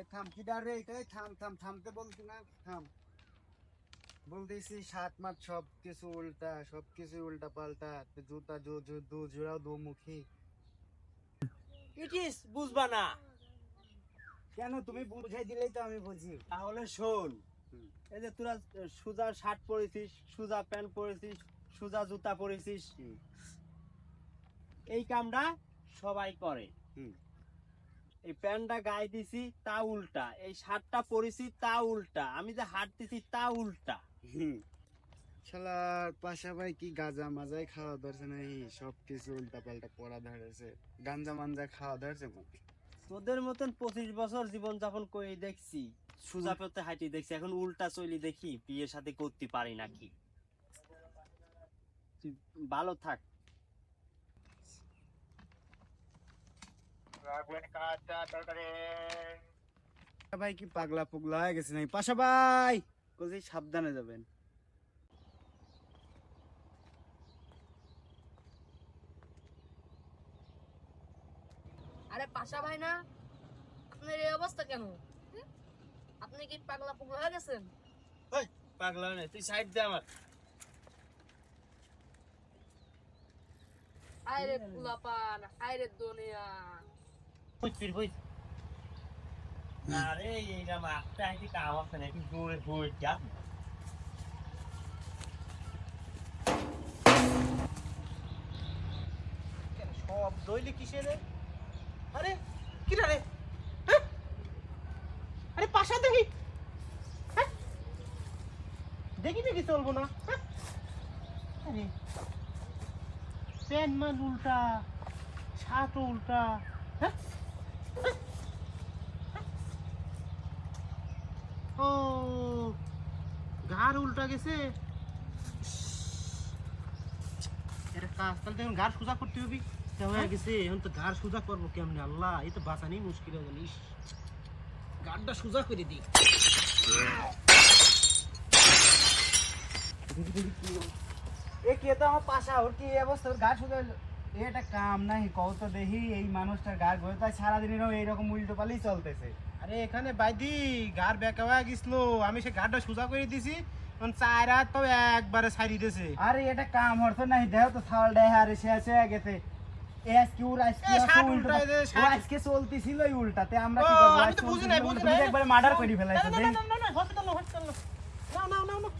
এই ডারে এটাই থাম থাম থামতে বলছি না থাম। বলতেছি সাত মাস সব কিছু উল্টা সব কিছু উল্টা পাল্টা জুতা জো জো দু জোড়াও দু মুখী। ইট ইস বুঝবা না। কেন তুমি বুঝাই দিলেই তো আমি বুঝি। তাহলে শোন এই যে তোরা সুজা শার্ট পরেছিস সুজা প্যান্ট পরেছিস সুজা জুতা পরেছিস এই কামটা সবাই করে। হুম। এই প্যান্টটা গায়ে দিছি তা উল্টা। এই শার্টটা পরেছি তা উল্টা। আমি যে হাঁটতেছি তা উল্টা। শালার পাশা ভাই কি গাজা মাজাই খাওয়া ধরছে না সব কিছু উল্টা পাল্টা পড়া ধরেছে। গাঞ্জা মাঞ্জা খাওয়া ধরছে তোদের মতন পঁচিশ বছর জীবন যাপন করে দেখছি সুজা পথে হাঁটি দেখছি। এখন উল্টা চলি দেখি বিয়ের সাথে করতে পারি নাকি? ভালো থাক। ভাই কি পাগলা পুগলা হয়ে গেছে নাই পাশা ভাই! কোজি সাবধানে যাবেন। আরে পাশা ভাই না আপনার এই অবস্থা কেন? আপনি কি পাগলা পুগলা হয়ে গেছেন? পাগলা নেই তুই সাইড দে আমার। আরে পুলাপান আরে দুনিয়া। আরে এইটা মাছটা কি কাম আছে নাকি জোরে বুঝ যা সব দইলে কিসে রে আরে কি রে? আরে পাশা দেখি? দেখি দেখি চলবো না? আরে প্যান মান উল্টা শার্ট উল্টা হ্যাঁ? ঘাড় উল্টা গেছে। এটা কাজ তাহলে এখন ঘাড় সোজা করতে হবে। হয়ে গেছে এখন তো ঘাড় সোজা করব কেমনে? আল্লাহ এই তো বাঁচানি মুশকিল হয়ে গেল ঘাড়টা সোজা করে দিই এ কে তো আমার পাশা ওর কি অবস্থা? ওর গা শুধু এটা কাম নাই কও তো দেখি এই মানুষটার গা গয়ে তাই সারাদিন এইরকম উল্টো পালি চলতেছে আরে এখানে বাইদি গার বেঁকা হয়ে গেছিল আমি সে গাড়টা সোজা করে দিছি চার হাত পাও একবারে দিয়েছে আরে এটা কাম হতো নাই দেহ তো আরে সে আছে গেছে আজকে চলতেছিল উল্টাতে আমরা কি করব আমি আজকে তো বুঝি উল্টো নাই, উল্টো বুঝি তুমি নাই। একবারে মার্ডার করে ফেলাইছো না, না, না, না, না, না, না।